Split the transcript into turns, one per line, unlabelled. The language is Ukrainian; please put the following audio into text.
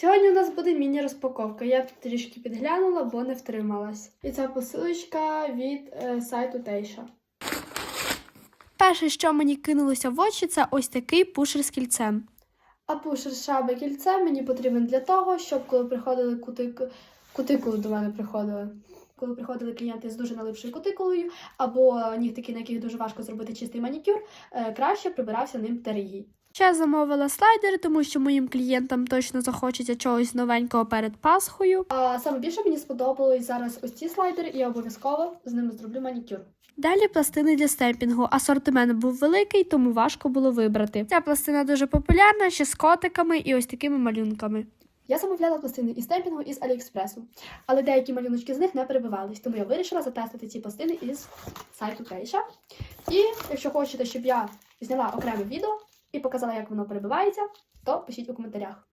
Сьогодні у нас буде міні-розпаковка. Я трішки підглянула, бо не втрималась. І це посилочка від е, сайту Тейша. Перше, що мені кинулося в очі, це ось такий пушер з кільцем. А пушер шаби кільце мені потрібен для того, щоб коли приходили кутик... кутикули до мене приходили. Коли приходили клієнти з дуже налипшою кутикулою, або нігтики, на яких дуже важко зробити чистий манікюр, е, краще прибирався ним терігій. Ще замовила слайдери, тому що моїм клієнтам точно захочеться чогось новенького перед Пасхою. А саме більше мені сподобались зараз ось ці слайдери, і я обов'язково з ними зроблю манікюр. Далі пластини для стемпінгу. Асортимент був великий, тому важко було вибрати. Ця пластина дуже популярна, ще з котиками і ось такими малюнками. Я замовляла пластини із стемпінгу із Аліекспресу, але деякі малюночки з них не перебивались, тому я вирішила затестити ці пластини із сайту Кейша. І якщо хочете, щоб я зняла окреме відео і показала, як воно перебивається, то пишіть у коментарях.